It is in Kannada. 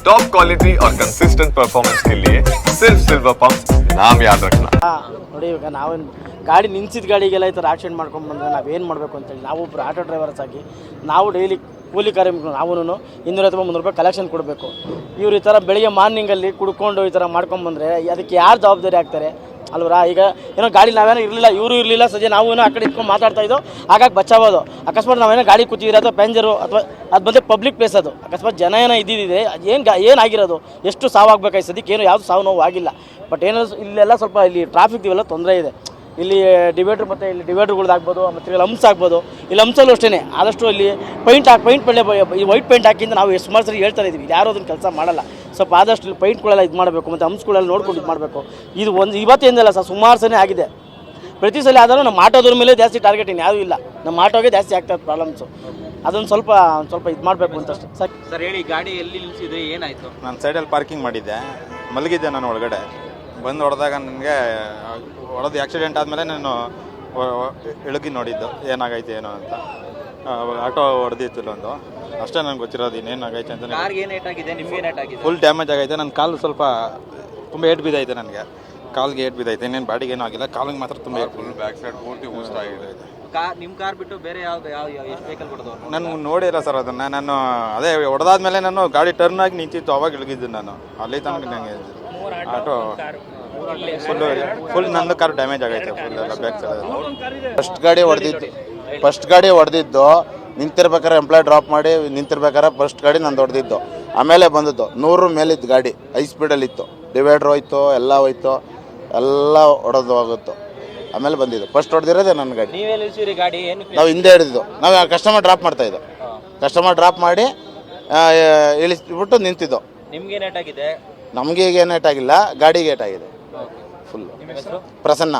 टॉप क्वालिटी और कंसिस्टेंट परफॉर्मेंस के लिए सिर्फ सिल्वर पंप नाम याद रखना ಆ, ನೋಡಿ ಇವಾಗ ನಾವೇನು ಗಾಡಿ ನಿಲ್ಸಿದ ಗಾಡಿಗೆಲ್ಲ ಈ ಥರ ಆಕ್ಸಿಡೆಂಟ್ ಮಾಡ್ಕೊಂಡು ಬಂದರೆ ನಾವೇನು ಮಾಡಬೇಕು ಅಂತೇಳಿ ನಾವು ಒಬ್ಬರು ಆಟೋ ಡ್ರೈವರ್ಸ್ ಆಗಿ ನಾವು ಡೈಲಿ ಕೂಲಿ ಕಾರ್ಮಿಕರು ನಾವು ಇನ್ನೂರೈವತ್ತು ಮುನ್ನೂರು ರೂಪಾಯಿ ಕಲೆಕ್ಷನ್ ಕೊಡಬೇಕು ಇವ್ರು ಈ ಥರ ಬೆಳಿಗ್ಗೆ ಮಾರ್ನಿಂಗಲ್ಲಿ ಕುಡ್ಕೊಂಡು ಈ ಥರ ಮಾಡ್ಕೊಂಬಂದರೆ ಅದಕ್ಕೆ ಯಾರು ಜವಾಬ್ದಾರಿ ಆಗ್ತಾರೆ ಅಲ್ವರಾ? ಈಗ ಏನೋ ಗಾಡಿ ನಾವೇನೋ ಇರಲಿಲ್ಲ, ಇವರು ಇರಲಿಲ್ಲ ಸದ್ಯ ನಾವು ಏನೋ ಆ ಕಡೆ ಇಟ್ಕೊಂಡು ಮಾತಾಡ್ತಾ ಇದ್ದೋ, ಹಾಗಾಗಿ ಬಚಾಬೋದು ಅಕಸ್ಮಾತ್ ನಾವೇನೋ ಗಾಡಿ ಕೂತಿದ್ರೆ ಅಥವಾ ಪೆಂಜರು ಅಥವಾ ಅದು ಬಂದರೆ ಪಬ್ಲಿಕ್ ಪ್ಲೇಸ್ ಅದು. ಅಕಸ್ಮಾತ್ ಜನ ಏನೋ ಇದ್ದಿದ್ದಿದೆ ಏನು ಗಾ, ಏನಾಗಿರೋದು? ಎಷ್ಟು ಸಾವಾಗಬೇಕಾಗಿ ಸದ್ಯಕ್ಕೆ? ಏನು ಯಾವುದು ಸಾವು ನೋವು ಆಗಿಲ್ಲ ಬಟ್ ಏನೋ ಇಲ್ಲೆಲ್ಲ ಸ್ವಲ್ಪ ಇಲ್ಲಿ ಟ್ರಾಫಿಕ್ ಇವೆಲ್ಲ ತೊಂದರೆ ಇದೆ. ಇಲ್ಲಿ ಡಿವೈಡ್ರ್ ಮತ್ತು ಇಲ್ಲಿ ಡಿವೈಡ್ರ್ಗಳ್ದಾಗ್ಬೋದು ಮತ್ತು ಹಂಪ್ಸ್ ಆಗ್ಬೋದು. ಇಲ್ಲಿ ಲಂಪ್ಸಲ್ಲೂ ಅಷ್ಟೇ ಆದಷ್ಟು ಇಲ್ಲಿ ಪೈಂಟ್ ಹಾಕಿ ಪೈಂಟ್ ಪಳ್ಳೆ ಈ ವೈಟ್ ಪೈಂಟ್ ಹಾಕಿಂದ ನಾವು ಸುಮಾರು ಸರಿ ಹೇಳ್ತಾ ಇದ್ದೀವಿ. ಯಾರು ಅದನ್ನು ಕೆಲಸ ಮಾಡಲ್ಲ. ಸ್ವಲ್ಪ ಆದಷ್ಟು ಇಲ್ಲಿ ಪೈಂಟ್ಗಳೆಲ್ಲ ಇದು ಮಾಡಬೇಕು ಮತ್ತು ಹಂಪ್ಸ್ಗಳೆಲ್ಲ ನೋಡ್ಕೊಂಡು ಇದು ಮಾಡಬೇಕು. ಇದು ಒಂದು ಇವತ್ತೇನಿಲ್ಲ ಸರ್ ಸುಮಾರು ಸಲ ಆಗಿದೆ. ಪ್ರತಿ ಸಲ ಆದರೂ ನಮ್ಮ ಆಟೋದ್ರ ಮೇಲೆ ಜಾಸ್ತಿ ಟಾರ್ಗೆಟ್ ಇನ್ನು ಯಾವುದೂ ಇಲ್ಲ. ನಮ್ಮ ಆಟೋಗೆ ಜಾಸ್ತಿ ಆಗ್ತಾ ಇತ್ತು ಪ್ರಾಬ್ಲಮ್ಸು ಅದೊಂದು ಸ್ವಲ್ಪ ಒಂದ್ ಸ್ವಲ್ಪ ಇದು ಮಾಡಬೇಕು ಅಂತ ಅಷ್ಟೇ ಸರ್. ಸರ್ ಹೇಳಿ ಗಾಡಿ ಎಲ್ಲಿ ನಿಲ್ಲಿಸಿದ್ರೆ ಏನಾಯಿತು? ನಾನು ಸೈಡಲ್ಲಿ ಪಾರ್ಕಿಂಗ್ ಮಾಡಿದ್ದೆ. ಮಲಗಿದ್ದೆ ನಾನು ಒಳಗಡೆ. ಬಂದು ಹೊಡೆದಾಗ ನನಗೆ ಹೊಡೆದು ಆಕ್ಸಿಡೆಂಟ್ ಆದಮೇಲೆ ನಾನು ಇಳುಗಿ ನೋಡಿದ್ದು. ಏನಾಗೈತೆ ಏನೋ ಅಂತ. ಆಟೋ ಹೊಡೆದಿತ್ತು ಒಂದು. ಅಷ್ಟೇ ನನಗೆ ಗೊತ್ತಿರೋದು ಇನ್ನೇನಾಗೈತೆ ಅಂತ ಕಾರ್ಗೆ ಏನ್ ಏಟ್ ಆಗಿದೆ ನಿಮ್ಗೆ ಏನ್ ಏಟ್ ಆಗಿದೆ? ಫುಲ್ ಡ್ಯಾಮೇಜ್ ಆಗೈತೆ ನನ್ನ ಕಾಲು ಸ್ವಲ್ಪ ತುಂಬ ಏಟ್ ಬಿದ್ದೈತೆ ನನಗೆ. ಕಾಲ್ಗೆ ಏಟ್ ಬಿದ್ದೈತೆ ಇನ್ನೇನು ಬಾಡಿಗೆ ಏನೂ ಆಗಿಲ್ಲ ಕಾಲಿಗೆ ಮಾತ್ರ ತುಂಬ ಫುಲ್ ಬ್ಯಾಕ್ ಸೈಡ್ ಪೂರ್ತಿ ಆಗಿದೆ. ಕಾರ್ ನಿಮ್ ಕಾರ್ ಬಿಟ್ಟು ಬೇರೆ ಯಾವ್ದು ಯಾವ ಎಷ್ಟು ವೆಹಿಕಲ್ ಕೊಡೋದು ನಾನು ನೋಡಿಲ್ಲ ಸರ್ ಅದನ್ನು ನಾನು ಅದೇ ಹೊಡೆದಾದ್ಮೇಲೆ ನಾನು ಗಾಡಿ ಟರ್ನ್ ಆಗಿ ನಿಂತಿತ್ತು ಅವಾಗ ಇಳಿದಿದ್ದು ನಾನು. ಅಲ್ಲಿ ತನಕ ನನಗೆ ಆಟೋ ಫುಲ್ ಫುಲ್ ನಂದು ಕಾರ್ ಡ್ಯಾಮೇಜ್ ಆಗೈತೆ ಫುಲ್ ಎಲ್ಲ ಬ್ಯಾಕ್ ಸೈಡ್ ಫಸ್ಟ್ ಗಾಡಿ ಹೊಡೆದಿದ್ದು ಫಸ್ಟ್ ಗಾಡಿ ಹೊಡೆದಿದ್ದು ನಿಂತಿರ್ಬೇಕಾರೆ ಎಂಪ್ಲಾಯ್ ಡ್ರಾಪ್ ಮಾಡಿ ನಿಂತಿರ್ಬೇಕಾರೆ ಫಸ್ಟ್ ಗಾಡಿ ನಾನು ದೊಡ್ಡದಿದ್ದು ಆಮೇಲೆ ಬಂದದ್ದು ನೂರು ಮೇಲಿತ್ತು ಗಾಡಿ ಹೈ ಸ್ಪೀಡಲ್ಲಿತ್ತು ಡಿವೈಡ್ರ್ ಹೋಯ್ತು ಎಲ್ಲ ಹೋಯ್ತು ಎಲ್ಲ ಹೊಡೆದು ಹೋಗುತ್ತೋ. ಆಮೇಲೆ ಬಂದಿದ್ದು. ಫಸ್ಟ್ ಹೊಡೆದಿರೋದೇ ನನ್ನ ಗಾಡಿ. ನೀವೇ ಹಿಂದೆ ಹಿಡಿದಿದ್ದು ನಾವು ಕಸ್ಟಮರ್ ಡ್ರಾಪ್ ಮಾಡ್ತಾ ಇದ್ದೋ. ಕಸ್ಟಮರ್ ಡ್ರಾಪ್ ಮಾಡಿ ಇಳಿಸ್ಬಿಟ್ಟು ನಿಂತಿದ್ದು. ನಿಮ್ಗೆ ಈಗ ಏನಾಗಿಲ್ಲ ಗಾಡಿಗೆ ಏಟಾಗಿದೆ ಫುಲ್ಲು ಪ್ರಸನ್ನ.